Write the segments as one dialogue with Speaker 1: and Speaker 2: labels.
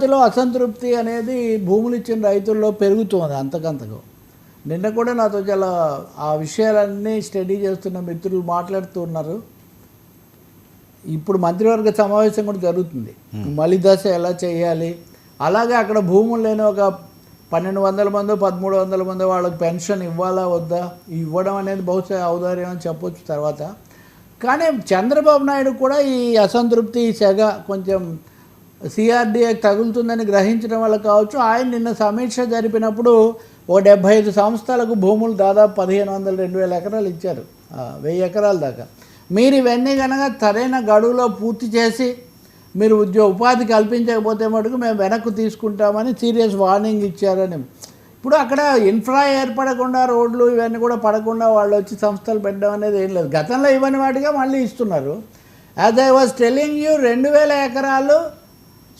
Speaker 1: అమరావతిలో అసంతృప్తి అనేది భూములు ఇచ్చిన రైతుల్లో పెరుగుతుంది అంతకంతకు. నిన్న కూడా నాతో చాలా ఆ విషయాలన్నీ స్టడీ చేస్తున్న మిత్రులు మాట్లాడుతూ ఉన్నారు ఇప్పుడు మంత్రివర్గ సమావేశం కూడా జరుగుతుంది. మలి దశ ఎలా చేయాలి? అలాగే అక్కడ భూములు లేని ఒక పన్నెండు వందల మంది పదమూడు వందల మంది వాళ్ళకి పెన్షన్ ఇవ్వాలా వద్దా? ఇవ్వడం అనేది బహుశా ఔదార్యం అని చెప్పొచ్చు తర్వాత. కానీ చంద్రబాబు నాయుడు కూడా ఈ అసంతృప్తి సెగ కొంచెం సిఆర్డీఏ తగులుతుందని గ్రహించడం వల్ల కావచ్చు. ఆయన నిన్న సమీక్ష జరిపినప్పుడు ఓ డెబ్బై ఐదు సంస్థలకు భూములు దాదాపు పదిహేను వందల రెండు వేల ఎకరాలు ఇచ్చారు. వెయ్యి ఎకరాల దాకా. మీరు ఇవన్నీ కనుక సరైన గడువులో పూర్తి చేసి మీరు ఉద్యోగ ఉపాధి కల్పించకపోతే మటుకు మేము వెనక్కు తీసుకుంటామని సీరియస్ వార్నింగ్ ఇచ్చారని. ఇప్పుడు అక్కడ ఇన్ఫ్రా ఏర్పడకుండా రోడ్లు ఇవన్నీ కూడా పడకుండా వాళ్ళు వచ్చి సంస్థలు పెట్టడం అనేది ఏం లేదు. గతంలో ఇవన్నీ వాటిగా మళ్ళీ ఇస్తున్నారు. As I was telling you రెండు వేల ఎకరాలు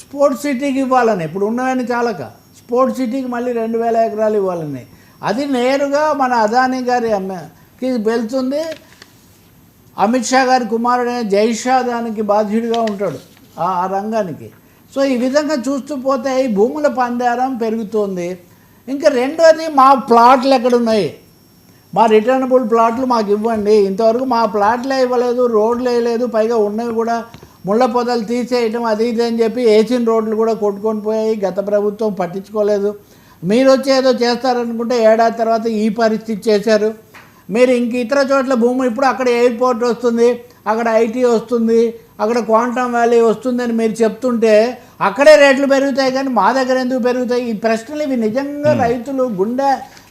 Speaker 1: స్పోర్ట్స్ సిటీకి ఇవ్వాలని. ఇప్పుడు ఉన్నవన్నీ చాలక. స్పోర్ట్స్ సిటీకి మళ్ళీ రెండు వేల ఎకరాలు ఇవ్వాలని. అది నేరుగా మన అదానీ గారి అమ్మకి వెళ్తుంది. అమిత్ షా గారి కుమారుడైన జై షా దానికి బాధ్యుడిగా ఉంటాడు ఆ ఆ రంగానికి. సో ఈ విధంగా చూస్తూ పోతే ఈ భూముల పందారం పెరుగుతుంది. ఇంకా రెండోది మా ప్లాట్లు ఎక్కడున్నాయి? మా రిటర్నబుల్ ప్లాట్లు మాకు ఇవ్వండి. ఇంతవరకు మా ప్లాట్లే ఇవ్వలేదు రోడ్లు వేయలేదు పైగా ఉన్నవి కూడా ముళ్ళ పొదలు తీసేయటం అది ఇది అని చెప్పి వేసిన రోడ్లు కూడా కొట్టుకొని పోయాయి. గత ప్రభుత్వం పట్టించుకోలేదు. మీరు వచ్చి ఏదో చేస్తారనుకుంటే ఏడాది తర్వాత ఈ పరిస్థితి చేశారు. మీరు ఇంక ఇతర చోట్ల భూమి ఇప్పుడు అక్కడ ఎయిర్పోర్ట్ వస్తుంది అక్కడ ఐటీ వస్తుంది అక్కడ క్వాంటమ్ వ్యాలీ వస్తుందని మీరు చెప్తుంటే అక్కడే రేట్లు పెరుగుతాయి కానీ మా దగ్గర ఎందుకు పెరుగుతాయి? ఈ ప్రశ్నలు ఇవి నిజంగా రైతులు గుండె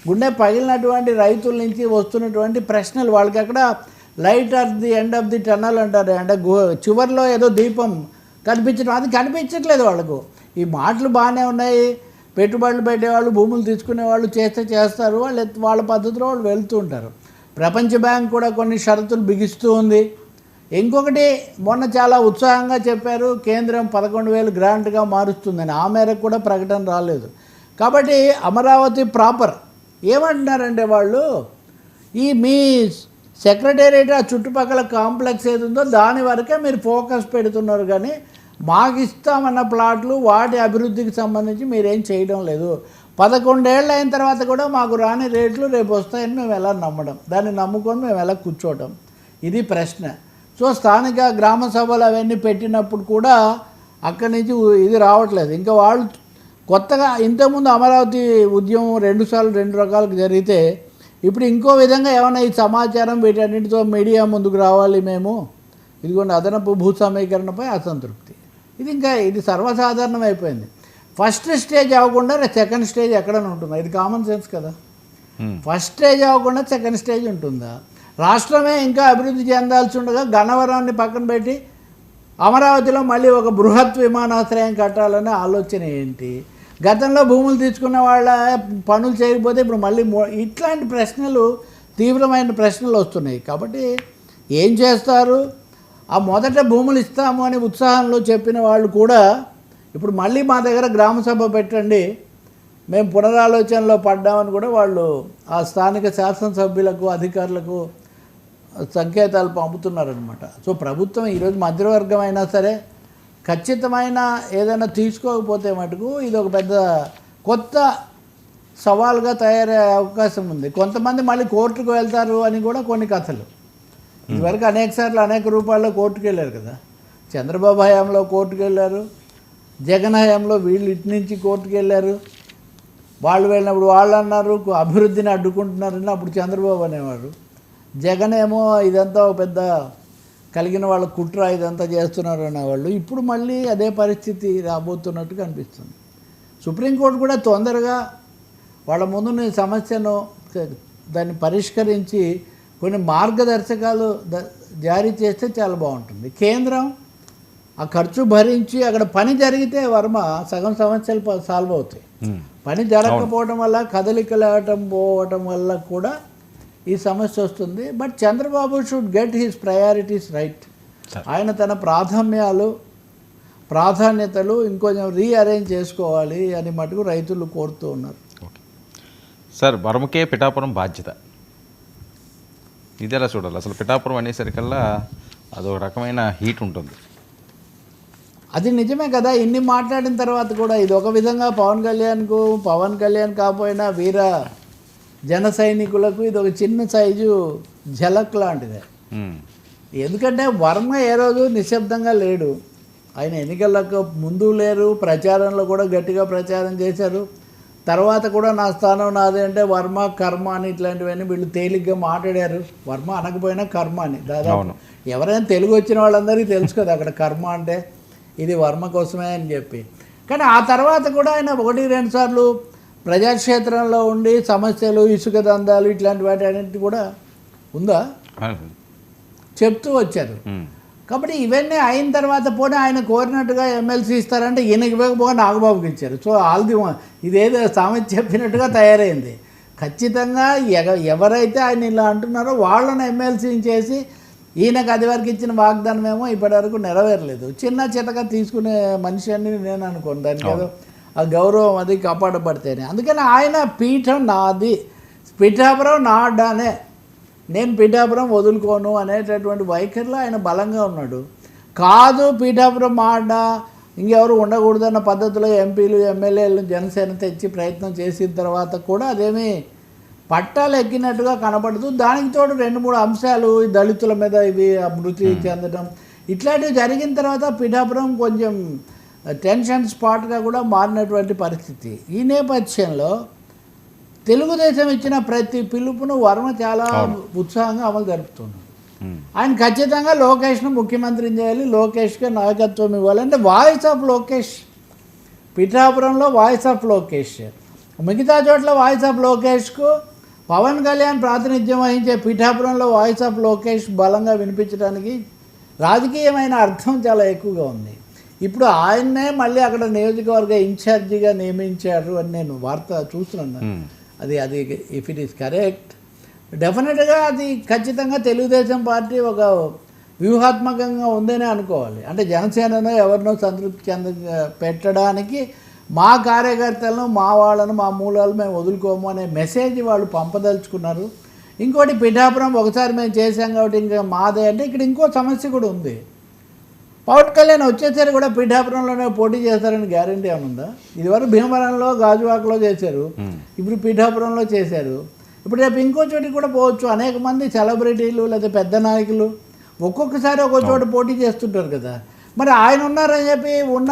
Speaker 1: గుండె పగిలినటువంటి రైతుల నుంచి వస్తున్నటువంటి ప్రశ్నలు. వాళ్ళకి అక్కడ light of the end of the tunnel అంటారు. అంటే గు- చివర్లో ఏదో దీపం కనిపించడం అది కనిపించట్లేదు వాళ్ళకు. ఈ మాటలు బాగానే ఉన్నాయి. పెట్టుబడులు పెట్టేవాళ్ళు భూములు తీసుకునే వాళ్ళు చేస్తే చేస్తారు. వాళ్ళు వాళ్ళ పద్ధతిలో వాళ్ళు వెళ్తూ ఉంటారు. ప్రపంచ బ్యాంక్ కూడా కొన్ని షరతులు బిగిస్తూ ఉంది. ఇంకొకటి మొన్న చాలా ఉత్సాహంగా చెప్పారు కేంద్రం పదకొండు వేలు గ్రాంట్గా మారుస్తుందని. ఆ మేరకు కూడా ప్రకటన రాలేదు. కాబట్టి అమరావతి ప్రాపర్. ఏమంటున్నారంటే వాళ్ళు ఈ మీ సెక్రటేరియట్ ఆ చుట్టుపక్కల కాంప్లెక్స్ ఏది ఉందో దాని వరకే మీరు ఫోకస్ పెడుతున్నారు కానీ మాకు ఇస్తామన్న ప్లాట్లు వాటి అభివృద్ధికి సంబంధించి మీరేం చేయడం లేదు. పదకొండేళ్ళు అయిన తర్వాత కూడా మాకు రాని రేట్లు రేపు వస్తాయని మేము ఎలా నమ్మడం? దాన్ని నమ్ముకొని మేము ఎలా కూర్చోవటం ఇది ప్రశ్న. సో స్థానిక గ్రామ సభలు అవన్నీ పెట్టినప్పుడు కూడా అక్కడి నుంచి ఇది రావట్లేదు. ఇంకా వాళ్ళు కొత్తగా ఇంతకుముందు అమరావతి ఉద్యమం రెండుసార్లు రెండు రకాలకు జరిగితే ఇప్పుడు ఇంకో విధంగా ఏమైనా ఈ సమాచారం వీటన్నిటితో మీడియా ముందుకు రావాలి మేము? ఇదిగోండి అదనపు భూ సమీకరణపై అసంతృప్తి. ఇది ఇంకా ఇది సర్వసాధారణం అయిపోయింది ఫస్ట్ స్టేజ్ అవ్వకుండా సెకండ్ స్టేజ్ ఎక్కడైనా ఉంటుందా? ఇది కామన్ సెన్స్ కదా. ఫస్ట్ స్టేజ్ అవ్వకుండా సెకండ్ స్టేజ్ ఉంటుందా? రాష్ట్రమే ఇంకా అభివృద్ధి చెందాల్సి ఉండగా గన్నవరాన్ని పక్కన పెట్టి అమరావతిలో మళ్ళీ ఒక బృహత్ విమానాశ్రయం కట్టాలనే ఆలోచన ఏంటి? గతంలో భూములు తీసుకున్న వాళ్ళ పనులు చేయకపోతే ఇప్పుడు మళ్ళీ ఇట్లాంటి ప్రశ్నలు తీవ్రమైన ప్రశ్నలు వస్తున్నాయి. కాబట్టి ఏం చేస్తారు? ఆ మొదట భూములు ఇస్తాము అని ఉత్సాహంలో చెప్పిన వాళ్ళు కూడా ఇప్పుడు మళ్ళీ మా దగ్గర గ్రామ సభ పెట్టండి మేము పునరాలోచనలో పడ్డామని కూడా వాళ్ళు ఆ స్థానిక శాసనసభ్యులకు అధికారులకు సంకేతాలు పంపుతున్నారనమాట సో ప్రభుత్వం ఈరోజు మధ్యవర్గం అయినా సరే ఖచ్చితమైన ఏదైనా తీసుకోకపోతే మటుకు ఇది ఒక పెద్ద కొత్త సవాల్గా తయారయ్యే అవకాశం ఉంది. కొంతమంది మళ్ళీ కోర్టుకు వెళ్తారు అని కూడా కొన్ని కథలు. ఇదివరకు అనేక సార్లు అనేక రూపాల్లో కోర్టుకు వెళ్ళారు కదా. చంద్రబాబు హయాంలో కోర్టుకు వెళ్ళారు. జగన్ హయాంలో వీళ్ళు ఇటు నుంచి కోర్టుకు వెళ్ళారు. వాళ్ళు వెళ్ళినప్పుడు వాళ్ళు అన్నారు అభివృద్ధిని అడ్డుకుంటున్నారని అప్పుడు చంద్రబాబు అనేవారు జగన్ ఏమో ఇదంతా ఒక పెద్ద కలిగిన వాళ్ళ కుట్ర ఇదంతా చేస్తున్నారు అనేవాళ్ళు ఇప్పుడు మళ్ళీ అదే పరిస్థితి రాబోతున్నట్టు కనిపిస్తుంది సుప్రీంకోర్టు కూడా తొందరగా వాళ్ళ ముందున్న ఈ సమస్యను దాన్ని పరిష్కరించి కొన్ని మార్గదర్శకాలు జారీ చేస్తే చాలా బాగుంటుంది. కేంద్రం ఆ ఖర్చు భరించి అక్కడ పని జరిగితే వర్మ సగం సమస్యలు సాల్వ్ అవుతాయి. పని జరగకపోవడం వల్ల కదలికలు ఆడటం పోవటం వల్ల కూడా ఈ సమస్య వస్తుంది. But Chandrababu should get his priorities right ఆయన తన ప్రాధాన్యాలు ప్రాధాన్యతలు ఇంకొంచెం రీఅరేంజ్ చేసుకోవాలి అని మటుకు రైతులు కోరుతూ ఉన్నారు.
Speaker 2: సార్ వరముకే పిఠాపురం బాధ్యత. ఇది ఎలా చూడాలి. అసలు పిఠాపురం అనేసరికల్లా అదొక రకమైన హీట్ ఉంటుంది.
Speaker 1: అది నిజమే కదా. ఇన్ని మాట్లాడిన తర్వాత కూడా ఇది ఒక విధంగా పవన్ కళ్యాణ్కు పవన్ కళ్యాణ్ కాకపోయినా వీర జన సైనికులకు ఇది ఒక చిన్న సైజు ఝలక్ లాంటిదే. ఎందుకంటే వర్మ ఏ రోజు నిశ్శబ్దంగా లేడు. ఆయన ఎన్నికలకు ముందు లేరు ప్రచారంలో కూడా గట్టిగా ప్రచారం చేశారు. తర్వాత కూడా నా స్థానం నాదే అంటే వర్మ కర్మ అని ఇట్లాంటివన్నీ వీళ్ళు తేలిగ్గా మాట్లాడారు. వర్మ అనకపోయినా కర్మ అని. దాదాపు. ఎవరైనా తెలుగు వచ్చిన వాళ్ళందరికీ తెలుసు కదా అక్కడ కర్మ అంటే ఇది వర్మ కోసమే అని చెప్పి. కానీ ఆ తర్వాత కూడా ఆయన ఒకటి రెండు సార్లు ప్రజాక్షేత్రంలో ఉండి సమస్యలు ఇసుక దందాలు ఇట్లాంటి వాటి అన్నిటి కూడా ఉందా? చెప్తూ వచ్చారు. కాబట్టి ఇవన్నీ అయిన తర్వాత పోనీ ఆయన కోరినట్టుగా ఎమ్మెల్సీ ఇస్తారంటే ఈయనకి ఇవ్వకపోగా నాగబాబుకి ఇచ్చారు. సో ఆల్ది ఇదేదో సామెత చెప్పినట్టుగా తయారైంది. ఖచ్చితంగా ఎగ ఎవరైతే ఆయన ఇలా అంటున్నారో వాళ్ళని ఎమ్మెల్సీని చేసి ఈయనకు అది వరకు ఇచ్చిన వాగ్దానం ఏమో ఇప్పటివరకు నెరవేరలేదు. చిన్న చితక తీసుకునే మనిషి అని నేను అనుకోను. దానికి ఏదో ఆ గౌరవం అది కాపాడబడితేనే. అందుకని ఆయన పీఠం నాది. పిఠాపురం నా అడ్డానే నేను పీఠాపురం వదులుకోను అనేటటువంటి వైఖరిలో ఆయన బలంగా ఉన్నాడు. కాదు పీఠాపురం మా అడ్డా ఇంకెవరు ఉండకూడదన్న పద్ధతిలో ఎంపీలు ఎమ్మెల్యేలు జనసేన తెచ్చి ప్రయత్నం చేసిన తర్వాత కూడా అదేమీ పట్టాలు ఎక్కినట్టుగా కనపడదు దానికి తోడు రెండు మూడు అంశాలు ఈ దళితుల మీద ఇవి మృతి చెందడం ఇట్లాంటివి జరిగిన తర్వాత పిఠాపురం కొంచెం టెన్షన్ స్పాట్గా కూడా మారినటువంటి పరిస్థితి. ఈ నేపథ్యంలో తెలుగుదేశం ఇచ్చిన ప్రతి పిలుపును వర్మ చాలా ఉత్సాహంగా అమలు జరుపుతున్నాడు. ఆయన ఖచ్చితంగా లోకేష్ను ముఖ్యమంత్రిని చేయాలి లోకేష్కే నాయకత్వం ఇవ్వాలి అంటే వాయిస్ ఆఫ్ లోకేష్. పిఠాపురంలో వాయిస్ ఆఫ్ లోకేష్. మిగతా చోట్ల వాయిస్ ఆఫ్ లోకేష్కు పవన్ కళ్యాణ్ ప్రాతినిధ్యం వహించే పిఠాపురంలో వాయిస్ ఆఫ్ లోకేష్ బలంగా వినిపించడానికి రాజకీయమైన అర్థం చాలా ఎక్కువగా ఉంది. ఇప్పుడు ఆయన్నే మళ్ళీ అక్కడ నియోజకవర్గ ఇన్ఛార్జిగా నియమించారు అని నేను వార్త చూస్తున్నాను. అది అది ఇఫ్ ఇట్ ఈస్ కరెక్ట్ డెఫినెట్గా అది ఖచ్చితంగా తెలుగుదేశం పార్టీ ఒక వ్యూహాత్మకంగా ఉందనే అనుకోవాలి. అంటే జనసేనను ఎవరినో సంతృప్తి చెంద పెట్టడానికి మా కార్యకర్తలను మా వాళ్ళను మా మూలాలు మేము వదులుకోము అనే మెసేజ్ వాళ్ళు పంపదలుచుకున్నారు. ఇంకోటి పిఠాపురం ఒకసారి మేము చేసాం కాబట్టి ఇంకా మాదే. అంటే ఇక్కడ ఇంకో సమస్య కూడా ఉంది. పవన్ కళ్యాణ్ వచ్చేసరి కూడా పిఠాపురంలోనే పోటీ చేస్తారని గ్యారంటీ ఏముందా ఇదివరకు భీమవరంలో గాజువాకలో చేశారు. ఇప్పుడు పిఠాపురంలో చేశారు. ఇప్పుడు రేపు ఇంకో చోటికి కూడా పోవచ్చు. అనేక మంది సెలబ్రిటీలు లేదా పెద్ద నాయకులు ఒక్కొక్కసారి ఒక్కో చోట పోటీ చేస్తుంటారు కదా. మరి ఆయన ఉన్నారని చెప్పి ఉన్న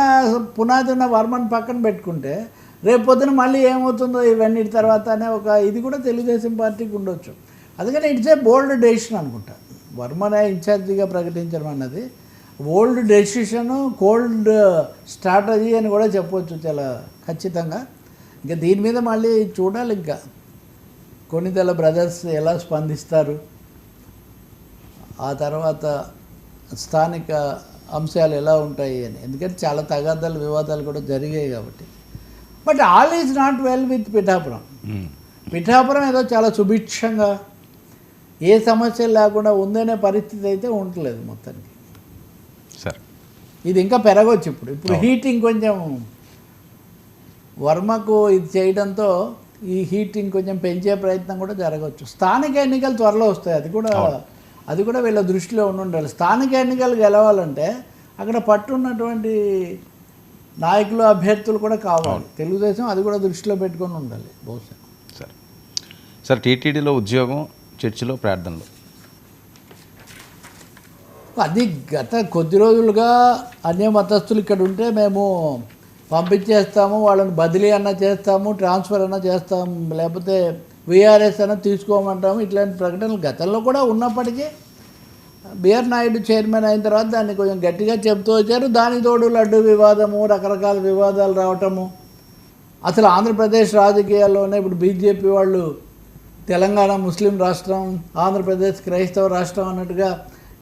Speaker 1: పునాది ఉన్న వర్మని పక్కన పెట్టుకుంటే రేపు పొద్దున మళ్ళీ ఏమవుతుందో ఇవన్నీ తర్వాత అనే ఒక ఇది కూడా తెలుగుదేశం పార్టీకి ఉండొచ్చు. అందుకని ఇట్స్ ఏ బోల్డ్ డెసిషన్ అనుకుంటా. వర్మనే ఇన్ఛార్జిగా ప్రకటించడం అన్నది ఓల్డ్ డెసిషన్ కోల్డ్ స్ట్రాటజీ అని కూడా చెప్పవచ్చు చాలా ఖచ్చితంగా. ఇంకా దీని మీద మళ్ళీ చూడాలి ఇంకా. కొన్నిదల బ్రదర్స్ ఎలా స్పందిస్తారు? ఆ తర్వాత స్థానిక అంశాలు ఎలా ఉంటాయి అని. ఎందుకంటే చాలా తగాదాలు వివాదాలు కూడా జరిగాయి కాబట్టి. But all is not well with Pithapuram. Pithapuram ఏదో చాలా సుభిక్షంగా ఏ సమస్యలు లేకుండా ఉందనే పరిస్థితి అయితే ఉండలేదు మొత్తానికి. ఇది ఇంకా పెరగవచ్చు ఇప్పుడు. ఇప్పుడు హీటింగ్ కొంచెం వర్మకు ఇది చేయడంతో ఈ హీటింగ్ కొంచెం పెంచే ప్రయత్నం కూడా జరగవచ్చు స్థానిక ఎన్నికలు త్వరలో వస్తాయి. అది కూడా అది కూడా వీళ్ళ దృష్టిలో ఉండి ఉండాలి. స్థానిక ఎన్నికలు గెలవాలంటే అక్కడ పట్టున్నటువంటి నాయకులు అభ్యర్థులు కూడా కావాలి. తెలుగుదేశం అది కూడా దృష్టిలో పెట్టుకొని ఉండాలి బహుశా.
Speaker 2: సరే. సార్ టీటీడీలో ఉద్యోగం చర్చిలో ప్రార్థనలు.
Speaker 1: అది గత కొద్ది రోజులుగా అన్య మతస్థులు ఇక్కడ ఉంటే మేము పంపించేస్తాము వాళ్ళని బదిలీ అన్న చేస్తాము ట్రాన్స్ఫర్ అన్న చేస్తాము లేకపోతే విఆర్ఎస్ అన్న తీసుకోమంటాము. ఇట్లాంటి ప్రకటనలు గతంలో కూడా ఉన్నప్పటికీ బిఆర్ నాయుడు చైర్మన్ అయిన తర్వాత దాన్ని కొంచెం గట్టిగా చెప్తూ వచ్చారు. దాని తోడు లడ్డు వివాదము రకరకాల వివాదాలు రావటము. అసలు ఆంధ్రప్రదేశ్ రాజకీయాల్లోనే ఇప్పుడు బీజేపీ వాళ్ళు తెలంగాణ ముస్లిం రాష్ట్రం ఆంధ్రప్రదేశ్ క్రైస్తవ రాష్ట్రం అన్నట్టుగా